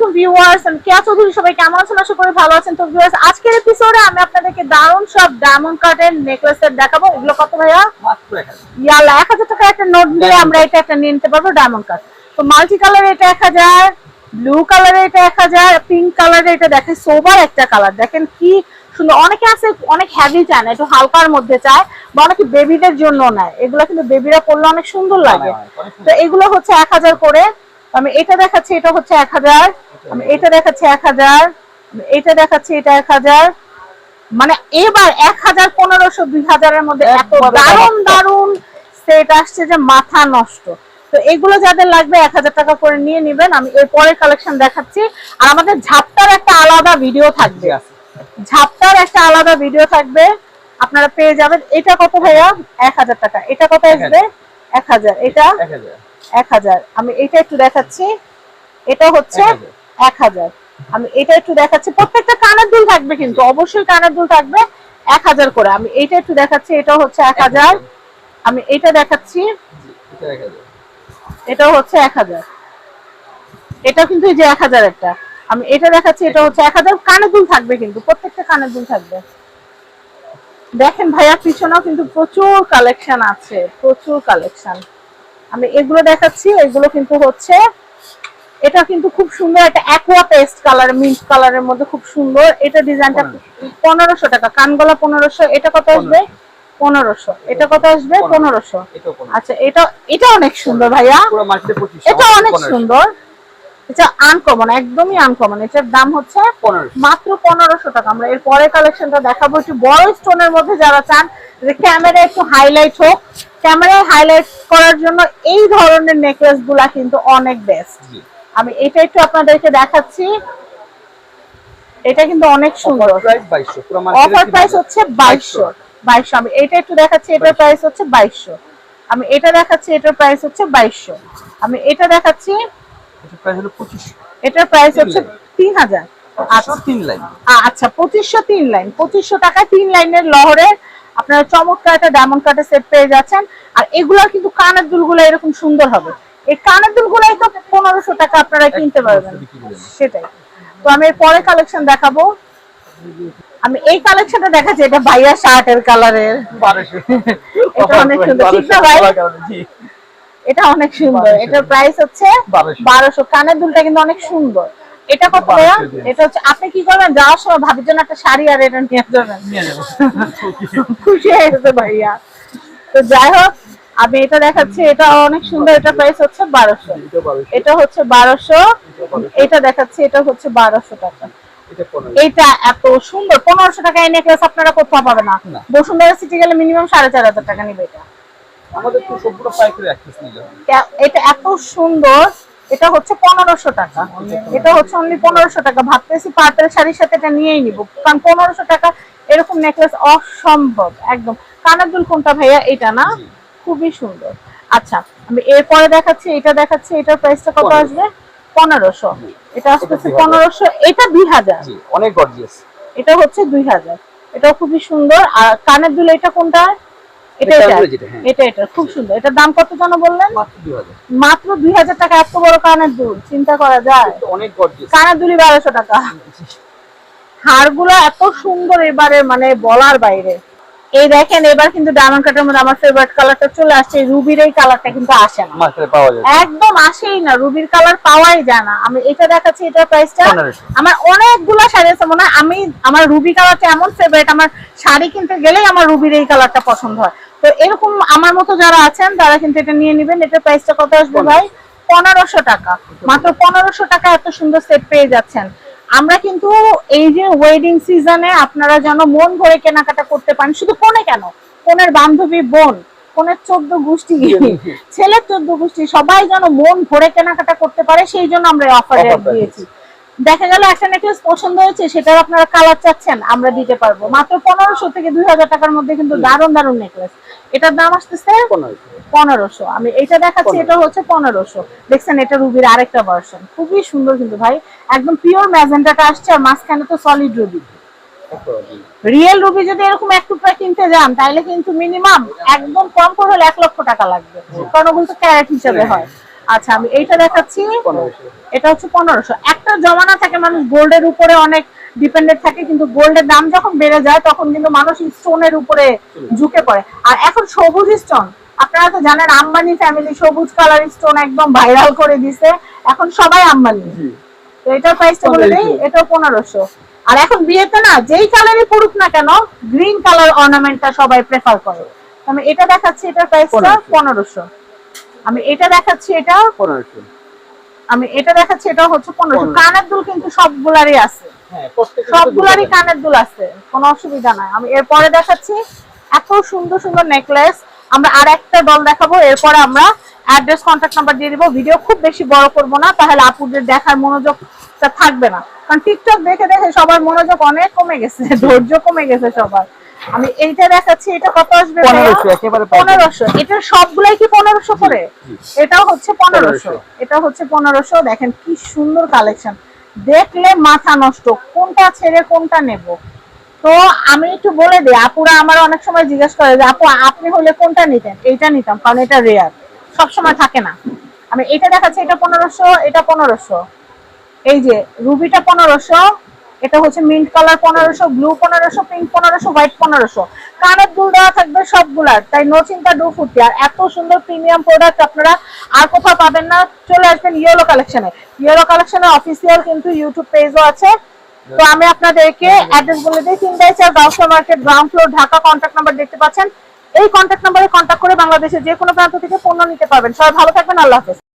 আলাইকুম ভিউয়ার্স আমি কেয়া চৌধুরী সবাই কেমন আছেন? আশা করি ভালো আছেন। তো ভিউয়ার্স আজকের এপিসোডে আমি আপনাদেরকে দারুণ সব ডায়মন্ড কাটের নেকলেস সেট দেখাবো। এগুলো কত ভাইয়া? মাত্র এক হাজার। টাকা একটা নোট দিয়ে আমরা এটা একটা নিয়ে নিতে পারব ডায়মন্ড কাট তো মাল্টি কালার এটা এক হাজার ব্লু কালারে এটা এক হাজার পিঙ্ক কালারে এটা দেখেন সোবার একটা কালার দেখেন কি সুন্দর। অনেকে আছে অনেক হ্যাভি চায় না একটু হালকার মধ্যে চায় বা অনেকে বেবিদের জন্য নেয়। এগুলো কিন্তু বেবিরা পরলে অনেক সুন্দর লাগে। তো এগুলো হচ্ছে এক হাজার করে। আমি এটা দেখাচ্ছি এটা হচ্ছে এক হাজার। এটা দেখাচ্ছি এক হাজার এটা দেখাচ্ছি এটা এক হাজার। মানে এবার এক হাজার পনেরোশো দুই হাজারের মধ্যে এত একবারে দারুণ দারুণ সেট আসছে যে মাথা নষ্ট। তো এগুলো যাদের লাগবে এক হাজার টাকা করে নিয়ে নেবেন। আমি এর পরের কালেকশন দেখাচ্ছি। আর আমাদের ঝাপটার একটা আলাদা ভিডিও থাকবে। ঝাপটার একটা আলাদা ভিডিও থাকবে। আপনারা পেয়ে যাবেন। এটা কত ভাইয়া? এক হাজার টাকা। এটা কত আসবে? এক হাজার। এটা? এক হাজার। আমি এটা একটু দেখাচ্ছি। এটা হচ্ছে এক হাজার। আমি এটা একটু দেখাচ্ছি প্রত্যেকটা কানের দুল থাকবে কিন্তু অবশ্যই কানের দুল থাকবে এক হাজার করে। আমি এটা একটু দেখাচ্ছি এটা হচ্ছে এক হাজার। আমি এটা দেখাচ্ছি এটা হচ্ছে এক হাজার। এটা কিন্তু এই যে এক হাজার একটা। আমি এটা দেখাচ্ছি এটা হচ্ছে এক হাজার। কানের দুল থাকবে কিন্তু প্রত্যেকটা কানের দুল থাকবে। দেখেন ভাইয়া পিছনেও কিন্তু প্রচুর কালেকশন আছে প্রচুর কালেকশন। আমি এগুলো দেখাচ্ছি এগুলো কিন্তু হচ্ছে এটা কিন্তু খুব সুন্দর একটা অ্যাকোয়া পেস্ট কালার মিন্ট কালারের মধ্যে খুব সুন্দর। এটা ডিজাইনটা পনেরোশো। টাকা। কানগলা পনেরোশো এটা কত আসবে? পনেরোশো। এটা কত আসবে? পনেরোশো। আচ্ছা এটা এটা অনেক সুন্দর ভাইয়া। এটা অনেক সুন্দর। এটা আনকমন একদমই আনকমন এটার দাম হচ্ছে মাত্র পনেরোশো টাকা। আমরা এর পরের কালেকশনটা দেখাবো। একটু বড় স্টোনের মধ্যে যারা চান যে ক্যামেরা একটু হাইলাইট হোক। ক্যামেরায় হাইলাইট করার জন্য এই ধরনের নেকলেসগুলা কিন্তু অনেক বেস্ট আমি এটা একটু আপনাদেরকে দেখাচ্ছি। এটা কিন্তু অনেক সুন্দর। অফার প্রাইস হচ্ছে বাইশশো। বাইশশো। আমি এটা একটু দেখাচ্ছি এটার প্রাইস হচ্ছে বাইশশো। আমি এটা দেখাচ্ছি এটার প্রাইস হচ্ছে বাইশশো। আমি এটা দেখাচ্ছি এটার প্রাইস হচ্ছে তিন হাজার। আচ্ছা। আচ্ছা পঁচিশশো তিন লাইন। পঁচিশশো টাকায় তিন লাইনের লহরের আপনারা চমৎকার একটা ডায়মন্ড কাটের সেট পেয়ে যাচ্ছেন। আর এগুলোর কিন্তু কানের দুলগুলো এরকম সুন্দর হবে। এই কানের দুলগুলাই তো পনেরোশো টাকা আপনারা কিনতে পারবেন। সেটাই। তো আমি পরে কালেকশন দেখাবো। আমি এই কালেকশনটা দেখাচ্ছি এটা ভাইয়া শার্টের কালারের এটা অনেক সুন্দর। ঠিক না ভাই? এটা অনেক সুন্দর। এটার প্রাইস হচ্ছে বারোশো। বারোশো। কানের দুলটা কিন্তু অনেক সুন্দর। এটা কত ভাইয়া? এটা হচ্ছে আপনি কি করবেন? যাওয়ার সময় ভাবির জন্য একটা শাড়ি আর এটা নিয়ে যাবেন। খুশি হয়ে গেছে ভাইয়া। তো যাই হোক আমি এটা দেখাচ্ছি এটা অনেক সুন্দর এটা প্রাইস হচ্ছে বারোশো। এটা হচ্ছে বারোশো এটা দেখাচ্ছি এটা হচ্ছে বারোশো টাকা। এটা এত সুন্দর পনেরোশো টাকা এই নেকলেস আপনারা কোথাও পাবে না। বসুন্ধরা সিটি গেলে মিনিমাম সাড়ে চার হাজার টাকা নিবে এটা। আমাদের তো সবগুলো পাইকারি অ্যাক্সেস নিলে এটা এত সুন্দর এটা হচ্ছে পনেরোশো টাকা। এটা হচ্ছে অনলি পনেরোশো টাকা। ভাবতেছি পার্পেল শাড়ির সাথে এটা নিয়েই নিব কারণ পনেরোশো টাকা এরকম নেকলেস অসম্ভব একদম। কানের দুল কোনটা ভাইয়া? এটা না। খুবই সুন্দর। আচ্ছা আমি এরপরে দেখাচ্ছি এটা দেখাচ্ছি এটার প্রাইসটা কত। আসবে? পনেরোশো। এটা আসতেছে পনেরোশো এটা দুই হাজার অনেক গর্জিয়াস এটা হচ্ছে দুই হাজার এটা খুবই সুন্দর। আর কানের দুল এটা কোনটা? এটা এটা এটা। কানের দুল যেটা। এটা এটা খুব সুন্দর। এটার দাম কত জানো বললেন? মাত্র দুই হাজার মাত্র দুই হাজার টাকা এত বড় কানের দুল চিন্তা করা যায়। অনেক কানের দুলি বারোশো টাকা। হাড়গুলো এত সুন্দর এবারে মানে বলার বাইরে। এই দেখেন এবার কিন্তু ডায়মন্ড কাটের মধ্যে আমার ফেভারিট কালারটা চলে আসছে রুবির এই কালারটা কিন্তু আসে না। মার্কেটে পাওয়া যায়। একদম আসেই না রুবির কালার পাওয়াই যায় না। আমি এটা দেখাচ্ছি এটার প্রাইসটা। আমার অনেকগুলো শাড়ি আছে মনে হয় আমি আমার রুবি কালারটা এমন ফেভারিট আমার শাড়ি কিনতে গেলেই আমার রুবির এই কালারটা পছন্দ হয়। তো এরকম আমার মতো যারা আছেন তারা কিন্তু এটা নিয়ে নেবেন। এটার প্রাইসটা কত আসবে ভাই? পনেরোশো টাকা। মাত্র পনেরোশো টাকা এত সুন্দর সেট পেয়ে যাচ্ছেন। আমরা কিন্তু এই যে ওয়েডিং সিজনে আপনারা যেন মন ভরে কেনাকাটা করতে পারেন শুধু কোনে কেন? কোনের বান্ধবী বোন কোনের চোদ্দ গোষ্ঠী ছেলের চোদ্দ গোষ্ঠী সবাই যেন মন ভরে কেনাকাটা করতে পারে সেই জন্য আমরা অফার দিয়েছি। দেখা গেল একটা নেকলেস পছন্দ হয়েছে সেটার আপনারা কালার চাচ্ছেন আমরা দিতে পারব। মাত্র পনেরোশো থেকে দুই হাজার টাকার মধ্যে কিন্তু দারুণ দারুণ নেকলেস এটার দাম আসতেছে পনেরোশো। আমি এটা দেখাচ্ছি এটা হচ্ছে পনেরোশো। দেখছেন এটা রুবির আরেকটা ভার্সন খুবই সুন্দর কিন্তু ভাই। একদম পিওর ম্যাজেন্টাটা আসছে আর মাঝখানে তো সলিড রুবি রিয়েল রুবি যদি এরকম এক টুকরা কিনতে যান তাহলে কিন্তু মিনিমাম একদম কম করে হলে এক লক্ষ টাকা লাগবে। কারণ ওগুলো তো ক্যারেট হিসাবে হয়। আচ্ছা আমি এইটা দেখাচ্ছি। এটা হচ্ছে পনেরোশো। একটা জমানা থাকে মানুষ গোল্ডের উপরে অনেক ডিপেন্ডেন্ট থাকে কিন্তু গোল্ডের দাম যখন বেড়ে যায় তখন কিন্তু মানুষ স্টোনের উপরে ঝুঁকে পড়ে। আর এখন সবুজ স্টোন আপনারা তো জানেন আম্বানি ফ্যামিলি সবুজ কালার স্টোন একদম ভাইরাল করে দিছে। এখন সবাই আম্বানি। তো এটার প্রাইসটা বলে দেই এটাও পনেরোশো। আর এখন বিয়েতে না যেই কালারই পড়ুক না কেন গ্রিন কালার অর্নামেন্টটা সবাই প্রেফার করে। আমি এটা দেখাচ্ছি এটার প্রাইসটা পনেরোশো। আমি এটা দেখাচ্ছি এটা পনেরোশো। আমি এটা দেখাচ্ছি এটা হচ্ছে পনেরোশো। পনেরোশো। কানের দুল কিন্তু সবগুলারই আছে। হ্যাঁ সবগুলারই কানের দুল আছে কোনো অসুবিধা নাই। আমি এরপরে দেখাচ্ছি এত সুন্দর সুন্দর নেকলেস আমরা আর একটা দল দেখাবো এরপরে আমরা অ্যাড্রেস কন্ট্যাক্ট নাম্বার দিয়ে দিব। ভিডিও খুব বেশি বড় করব না তাহলে আপুদের দেখার মনোযোগটা থাকবে না। কারণ টিকটক দেখে দেখে সবার মনোযোগ অনেক কমে গেছে ধৈর্য কমে গেছে সবার। আমি এইটা দেখাচ্ছি এটা কত আসবে ভাইয়া? পনেরোশো একেবারে পাইকারি। পনেরোশো। এটা সবগুলাই কি পনেরোশো করে? জি। এটাও হচ্ছে পনেরোশো। 1500 এটা হচ্ছে পনেরোশো। দেখেন কি সুন্দর কালেকশন। দেখলে মাথা নষ্ট। কোনটা ছেড়ে কোনটা নেব? তো আমি একটু বলে দিই আপুরা আমার অনেক সময় জিজ্ঞেস করে যে আপু আপনি হলে কোনটা নিতেন? এইটা নিতাম কারণ এটা রেয়ার সবসময় থাকে না। আমি এটা দেখাচ্ছি এটা পনেরোশো এটা পনেরোশো। এই যে রুবিটা পনেরোশো এটা হচ্ছে মিন্ট কালার পনেরোশো ব্লু পনেরোশো পিঙ্ক পনেরোশো হোয়াইট পনেরোশো। কানের দুল দেওয়া থাকবে সবগুলার তাই নো চিন্তা ডু ফুটি আর এত সুন্দর প্রিমিয়াম প্রোডাক্ট আপনারা আর কোথাও পাবেন না, চলে আসবেন ইয়েলো কালেকশনে ইয়েলো কালেকশনের অফিসিয়াল কিন্তু ইউটিউব পেজও আছে। তো আমি আপনাদেরকে অ্যাড্রেস বলে দিই, তিনটাই চার Gausia market ground floor Dhaka contact number দেখতে পাচ্ছেন। এই কন্ট্যাক্ট নাম্বারে কন্ট্যাক্ট করে বাংলাদেশের যে কোনো প্রান্ত থেকে পণ্য নিতে পারবেন। সবাই ভালো থাকবেন, আল্লাহ হাফেজ।